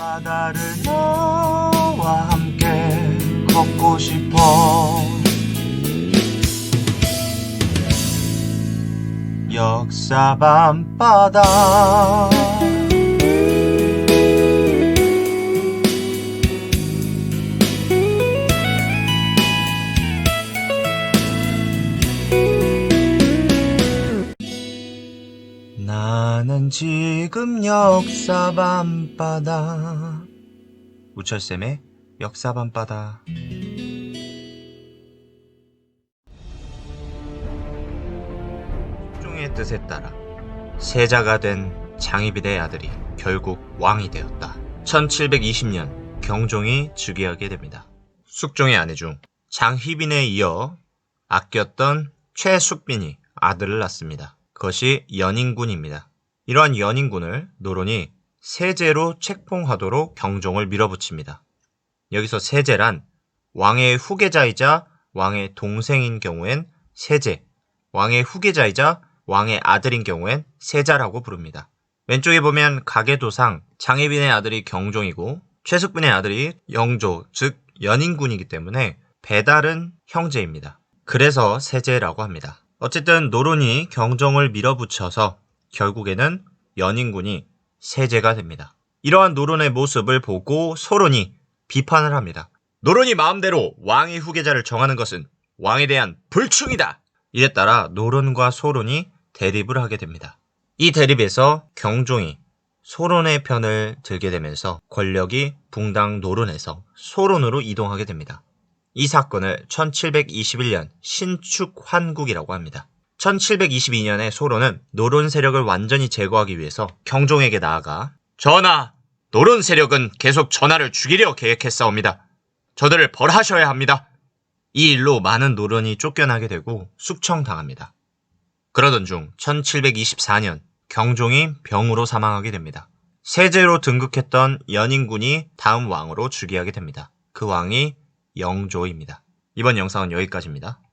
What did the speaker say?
바다를 너와 함께 걷고 싶어. 역사 밤바다 지금 역사 밤바다 우철쌤의 역사 밤바다 종의 뜻에 따라 세자가 된 장희빈의 아들이 결국 왕이 되었다. 1720년 경종이 즉위하게 됩니다. 숙종의 아내 중 장희빈에 이어 아꼈던 최숙빈이 아들을 낳습니다. 그것이 연인군입니다. 이러한 연인군을 노론이 세제로 책봉하도록 경종을 밀어붙입니다. 여기서 세제란 왕의 후계자이자 왕의 동생인 경우엔 세제, 왕의 후계자이자 왕의 아들인 경우엔 세자라고 부릅니다. 왼쪽에 보면 가계도상 장혜빈의 아들이 경종이고 최숙빈의 아들이 영조, 즉 연인군이기 때문에 배달은 형제입니다. 그래서 세제라고 합니다. 어쨌든 노론이 경종을 밀어붙여서 결국에는 연인군이 세제가 됩니다. 이러한 노론의 모습을 보고 소론이 비판을 합니다. 노론이 마음대로 왕의 후계자를 정하는 것은 왕에 대한 불충이다. 이에 따라 노론과 소론이 대립을 하게 됩니다. 이 대립에서 경종이 소론의 편을 들게 되면서 권력이 붕당 노론에서 소론으로 이동하게 됩니다. 이 사건을 1721년 신축환국이라고 합니다. 1722년에 소론은 노론 세력을 완전히 제거하기 위해서 경종에게 나아가 전하, 노론 세력은 계속 전하를 죽이려 계획했사옵니다. 저들을 벌하셔야 합니다. 이 일로 많은 노론이 쫓겨나게 되고 숙청당합니다. 그러던 중 1724년 경종이 병으로 사망하게 됩니다. 세제로 등극했던 연인군이 다음 왕으로 즉위하게 됩니다. 그 왕이 영조입니다. 이번 영상은 여기까지입니다.